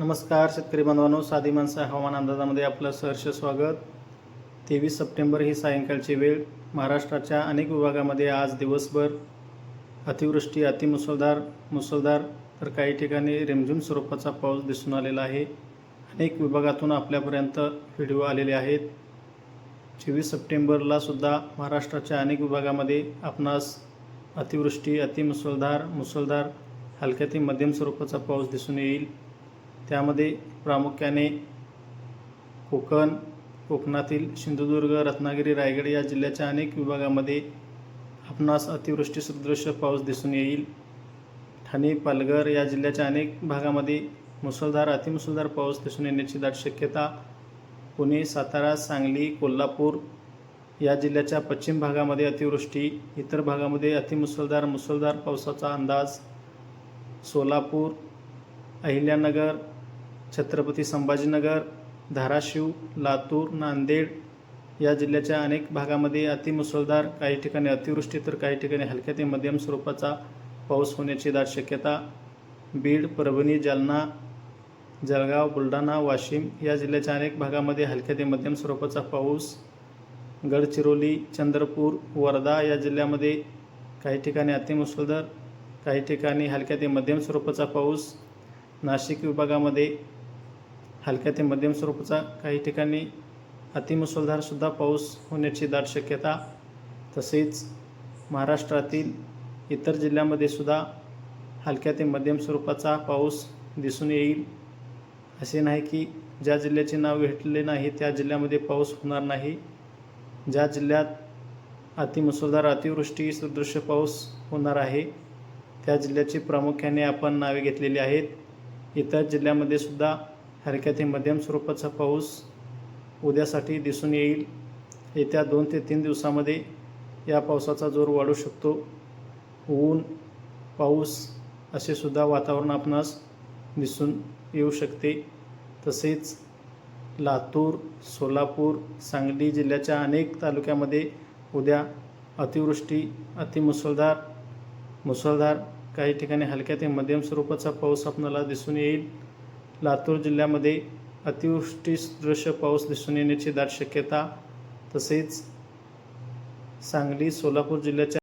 नमस्कार शेतकरी बांधवांनो. साधी माणसं हवामान अंदाजामध्ये आपलं सहर्ष स्वागत. तेवीस सप्टेंबर ही सायंकाळची वेळ. महाराष्ट्राच्या अनेक विभागामध्ये आज दिवसभर अतिवृष्टी अतिमुसळधार मुसळधार तर काही ठिकाणी रिमझिम स्वरूपाचा पाऊस दिसून आलेला आहे. अनेक विभागातून आपल्यापर्यंत व्हिडिओ आलेले आहेत. चोवीस सप्टेंबरला सुद्धा महाराष्ट्राच्या अनेक विभागामध्ये आपणास अतिवृष्टी अतिमुसळधार मुसळधार हलक्या ते मध्यम स्वरूपाचा पाऊस दिसून येईल. त्यामध्ये प्रामुख्याने कोकण कोकणातील सिंधुदुर्ग रत्नागिरी रायगड या जिल्ह्याच्या अनेक विभागामध्ये आपणास अतिवृष्टी सदृश पाऊस दिसून येईल. ठाणे पालघर या जिल्ह्याच्या अनेक भागामध्ये मुसळधार अतिमुसळधार पाऊस दिसून येण्याची दाट शक्यता पुणे सातारा सांगली कोल्हापूर या जिल्ह्याच्या पश्चिम भागामध्ये अतिवृष्टी इतर भागामध्ये अतिमुसळधार मुसळधार पावसाचा अंदाज सोलापूर अहिल्यानगर छत्रपती संभाजीनगर धाराशिव लातूर नांदेड या जिल्ह्याच्या अनेक भागामध्ये अतिमुसळधार काही ठिकाणी अतिवृष्टी तर काही ठिकाणी हलक्या ते मध्यम स्वरूपाचा पाऊस होण्याची दाट शक्यता. बीड परभणी जालना जळगाव बुलढाणा वाशिम या जिल्ह्याच्या अनेक भागामध्ये हलक्या ते मध्यम स्वरूपाचा पाऊस. गडचिरोली चंद्रपूर वर्धा या जिल्ह्यामध्ये काही ठिकाणी अतिमुसळधार काही ठिकाणी हलक्या ते मध्यम स्वरूपाचा पाऊस. नाशिक विभागामध्ये हलक्या ते मध्यम स्वरूपाचा काही ठिकाणी अतिमुसळधारसुद्धा पाऊस होण्याची दाट शक्यता तसेच महाराष्ट्रातील इतर जिल्ह्यामध्ये सुद्धा हलक्या ते मध्यम स्वरूपाचा पाऊस दिसून येईल. असे नाही की ज्या जिल्ह्याचे नाव घेतले नाही त्या जिल्ह्यामध्ये पाऊस होणार नाही. ज्या जिल्ह्यात अतिमुसळधार अतिवृष्टी सदृश्य पाऊस होणार आहे त्या जिल्ह्याची प्रामुख्याने आपण नावे घेतलेली आहेत. इतर जिल्ह्यामध्ये सुद्धा हलक्या ते मध्यम स्वरूपाचा पाऊस उद्यासाठी दिसून येईल. येत्या दोन ते तीन दिवसामध्ये या पावसाचा जोर वाढू शकतो. ऊन पाऊस असे सुद्धा वातावरण आपणास दिसून येऊ शकते. तसेच लातूर सोलापूर सांगली जिल्ह्याच्या अनेक तालुक्यामध्ये उद्या अतिवृष्टी अतिमुसळधार मुसळधार काही ठिकाणी हलक्या ते मध्यम स्वरूपाचा पाऊस आपणाला दिसून येईल. लातूर जिल्ह्यामध्ये अतिवृष्टीसदृश्य पाऊस दिसून येण्याची दाट शक्यता तसेच सांगली सोलापूर जिल्ह्याच्या